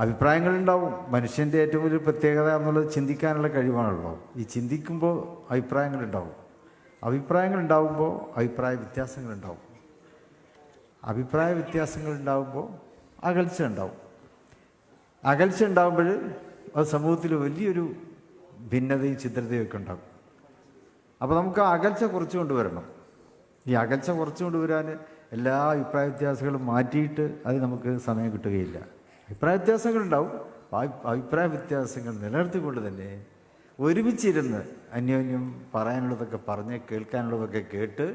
അഭിപ്രായങ്ങളുണ്ടാവും. മനുഷ്യന്റെ ഏറ്റവും വലിയ പ്രത്യേകത എന്നുള്ളത് ചിന്തിക്കാനുള്ള കഴിവാണല്ലോ. ഈ ചിന്തിക്കുമ്പോൾ അഭിപ്രായങ്ങളുണ്ടാവും. അഭിപ്രായങ്ങളുണ്ടാവുമ്പോൾ അഭിപ്രായ വ്യത്യാസങ്ങളുണ്ടാവും. അഭിപ്രായ വ്യത്യാസങ്ങൾ ഉണ്ടാകുമ്പോൾ അകൽച്ച ഉണ്ടാവും അകൽച്ച ഉണ്ടാകുമ്പോൾ അത് സമൂഹത്തിൽ വലിയൊരു ഭിന്നതയും ചിത്രതയും ഒക്കെ ഉണ്ടാകും. അപ്പോൾ നമുക്ക് അകൽച്ച കുറച്ച് കൊണ്ടുവരണം. ഈ അകൽച്ച കുറച്ച് കൊണ്ടുവരാൻ എല്ലാ അഭിപ്രായ വ്യത്യാസങ്ങളും മാറ്റിയിട്ട് അത് നമുക്ക് സമയം കിട്ടുകയില്ല. അഭിപ്രായ വ്യത്യാസങ്ങളുണ്ടാവും. അഭിപ്രായ വ്യത്യാസങ്ങൾ നിലനിർത്തിക്കൊണ്ട് തന്നെ ഒരുമിച്ചിരുന്ന് അന്യോന്യം പറയാനുള്ളതൊക്കെ പറഞ്ഞ് കേൾക്കാനുള്ളതൊക്കെ കേട്ട്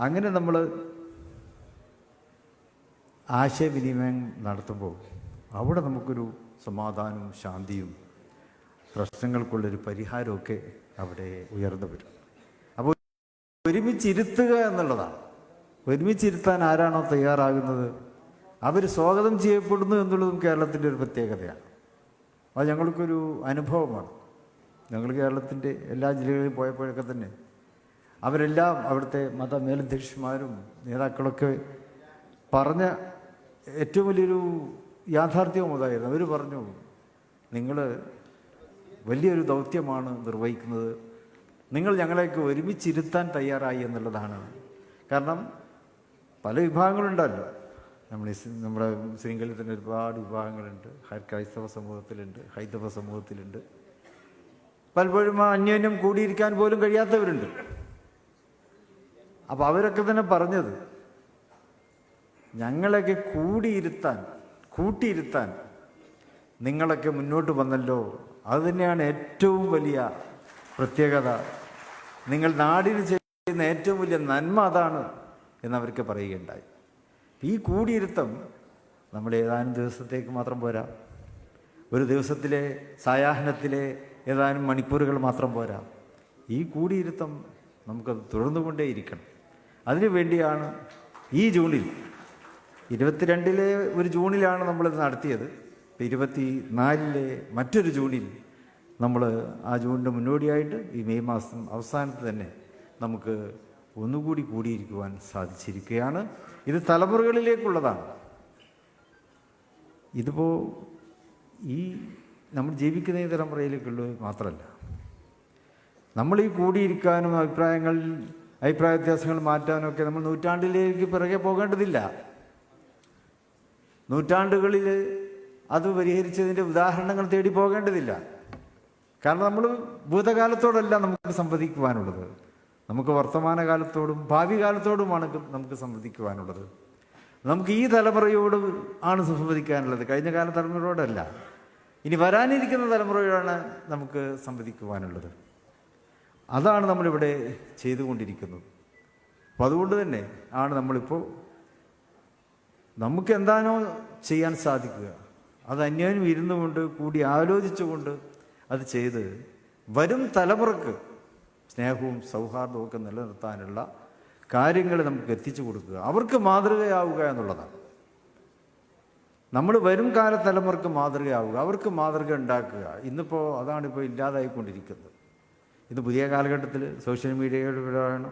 അങ്ങനെ നമ്മൾ ആശയവിനിമയം നടത്തുമ്പോൾ അവിടെ നമുക്കൊരു സമാധാനവും ശാന്തിയും പ്രശ്നങ്ങൾക്കുള്ളൊരു പരിഹാരമൊക്കെ അവിടെ ഉയർന്നു വരും. അപ്പോൾ ഒരുമിച്ചിരുത്തുക എന്നുള്ളതാണ്. ഒരുമിച്ചിരുത്താൻ ആരാണോ തയ്യാറാകുന്നത്? അവർ സ്വാഗതം ചെയ്യപ്പെടുന്നു എന്നുള്ളതും കേരളത്തിന്റെ ഒരു പ്രത്യേകതയാണ്. അത് ഞങ്ങൾക്കൊരു അനുഭവമാണ്. ഞങ്ങൾ കേരളത്തിന്റെ എല്ലാ ജില്ലകളിലും പോയപ്പോഴൊക്കെ തന്നെ അവരെല്ലാം അവിടുത്തെ മത മേലധ്യക്ഷന്മാരും നേതാക്കളൊക്കെ പറഞ്ഞ ഏറ്റവും വലിയൊരു യാഥാർത്ഥ്യവും അതായിരുന്നു. അവർ പറഞ്ഞു നിങ്ങൾ വലിയൊരു ദൗത്യമാണ് നിർവഹിക്കുന്നത്. നിങ്ങൾ ഞങ്ങളെയൊക്കെ ഒരുമിച്ചിരുത്താൻ തയ്യാറായി എന്നുള്ളതാണ്. കാരണം പല വിഭാഗങ്ങളുണ്ടല്ലോ. നമ്മൾ നമ്മുടെ മുസ്ലിങ്ങളിൽ തന്നെ ഒരുപാട് വിഭാഗങ്ങളുണ്ട്. ക്രൈസ്തവ സമൂഹത്തിലുണ്ട് ഹൈന്ദവ സമൂഹത്തിലുണ്ട്. പലപ്പോഴും ആ അന്യോന്യം കൂടിയിരിക്കാൻ പോലും കഴിയാത്തവരുണ്ട്. അപ്പോൾ അവരൊക്കെ തന്നെ പറഞ്ഞത് ഞങ്ങളൊക്കെ കൂടിയിരുത്താൻ കൂട്ടിയിരുത്താൻ നിങ്ങളൊക്കെ മുന്നോട്ട് വന്നല്ലോ. അതുതന്നെയാണ് ഏറ്റവും വലിയ പ്രത്യേകത. നിങ്ങൾ നാടിന് ചെയ്യുന്ന ഏറ്റവും വലിയ നന്മ അതാണ് എന്നവർക്ക് പറയുകയുണ്ടായി. ഈ കൂടിയിരുത്തം നമ്മൾ ഏതാനും ദിവസത്തേക്ക് മാത്രം പോരാ. ഒരു ദിവസത്തിലെ സായാഹ്നത്തിലെ ഏതാനും മണിക്കൂറുകൾ മാത്രം പോരാ. ഈ കൂടിയിരുത്തം നമുക്കത് തുടർന്നുകൊണ്ടേയിരിക്കണം അതിനു വേണ്ടിയാണ് ഈ ജൂണിൽ ഇരുപത്തിരണ്ടിലെ ഒരു ജൂണിലാണ് നമ്മളിത് നടത്തിയത്. ഇരുപത്തി നാലിലെ മറ്റൊരു ജൂണിൽ നമ്മൾ ആ ജൂണിന്റെ മുന്നോടിയായിട്ട് ഈ മെയ് മാസം അവസാനത്ത് തന്നെ നമുക്ക് ഒന്നുകൂടി കൂടിയിരിക്കുവാൻ സാധിച്ചിരിക്കുകയാണ്. ഇത് തലമുറകളിലേക്കുള്ളതാണ്. ഇതിപ്പോൾ ഈ നമ്മൾ ജീവിക്കുന്ന ഈ തലമുറയിലേക്കുള്ളത് മാത്രമല്ല. നമ്മൾ ഈ കൂടിയിരിക്കാനും അഭിപ്രായങ്ങൾ അഭിപ്രായ വ്യത്യാസങ്ങൾ മാറ്റാനും ഒക്കെ നമ്മൾ നൂറ്റാണ്ടിലേക്ക് പിറകെ പോകേണ്ടതില്ല. നൂറ്റാണ്ടുകളിൽ അത് പരിഹരിച്ചതിന്റെ ഉദാഹരണങ്ങൾ തേടി പോകേണ്ടതില്ല. കാരണം നമ്മൾ ഭൂതകാലത്തോടല്ല നമുക്ക് സംവദിക്കുവാനുള്ളത്. നമുക്ക് വർത്തമാനകാലത്തോടും ഭാവി കാലത്തോടുമാണ് നമുക്ക് സംവദിക്കുവാനുള്ളത്. നമുക്ക് ഈ തലമുറയോട് ആണ് സംവദിക്കാനുള്ളത്. കഴിഞ്ഞ കാല തലമുറയോടല്ല. ഇനി വരാനിരിക്കുന്ന തലമുറയോടാണ് നമുക്ക് സംവദിക്കുവാനുള്ളത്. അതാണ് നമ്മളിവിടെ ചെയ്തുകൊണ്ടിരിക്കുന്നത്. അപ്പോൾ അതുകൊണ്ട് തന്നെ ആണ് നമ്മളിപ്പോൾ നമുക്ക് എന്താണോ ചെയ്യാൻ സാധിക്കുക. അത് അന്യോന്യം ഇരുന്നുകൊണ്ട് കൂടി ആലോചിച്ചുകൊണ്ട് അത് ചെയ്ത് വരും തലമുറയ്ക്ക് സ്നേഹവും സൗഹാർദ്ദവും ഒക്കെ നിലനിർത്താനുള്ള കാര്യങ്ങൾ നമുക്ക് എത്തിച്ചു കൊടുക്കുക. അവർക്ക് മാതൃകയാവുക എന്നുള്ളതാണ്. നമ്മൾ വരും കാല തലമുറയ്ക്ക് മാതൃകയാവുക അവർക്ക് മാതൃക ഉണ്ടാക്കുക. ഇന്നിപ്പോൾ അതാണിപ്പോൾ ഇല്ലാതായിക്കൊണ്ടിരിക്കുന്നത്. ഇത് പുതിയ കാലഘട്ടത്തിൽ സോഷ്യൽ മീഡിയയിലാണ്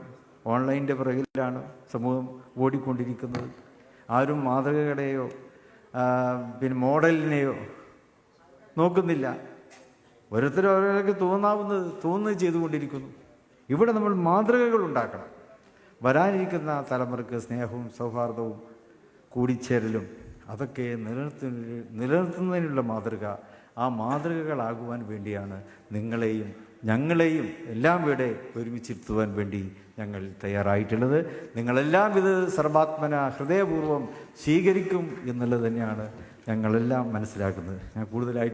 ഓൺലൈന്റെ പിറകിലാണ് സമൂഹം ഓടിക്കൊണ്ടിരിക്കുന്നത്. ആരും മാതൃകകളെയോ പിന്നെ മോഡലിനെയോ നോക്കുന്നില്ല. ഓരോരുത്തരും അവരൊക്കെ തോന്നാവുന്നത് തോന്നുന്നത് ചെയ്തുകൊണ്ടിരിക്കുന്നു. ഇവിടെ നമ്മൾ മാതൃകകൾ ഉണ്ടാക്കണം വരാനിരിക്കുന്ന തലമുറയ്ക്ക് സ്നേഹവും സൗഹാർദ്ദവും കൂടിച്ചേരലും അതൊക്കെ നിലനിർത്തുന്ന നിലനിർത്തുന്നതിനുള്ള മാതൃക. ആ മാതൃകകളാകുവാൻ വേണ്ടിയാണ് നിങ്ങളെയും ഞങ്ങളെയും എല്ലാം ഇവിടെ ഒരുമിച്ചിരുത്തുവാൻ വേണ്ടി ഞങ്ങൾ തയ്യാറായിട്ടുള്ളത്. നിങ്ങളെല്ലാം ഇത് സർവാത്മന ഹൃദയപൂർവം സ്വീകരിക്കും എന്നുള്ളത് തന്നെയാണ് ഞങ്ങളെല്ലാം മനസ്സിലാക്കുന്നത്. ഞാൻ കൂടുതലായിട്ട്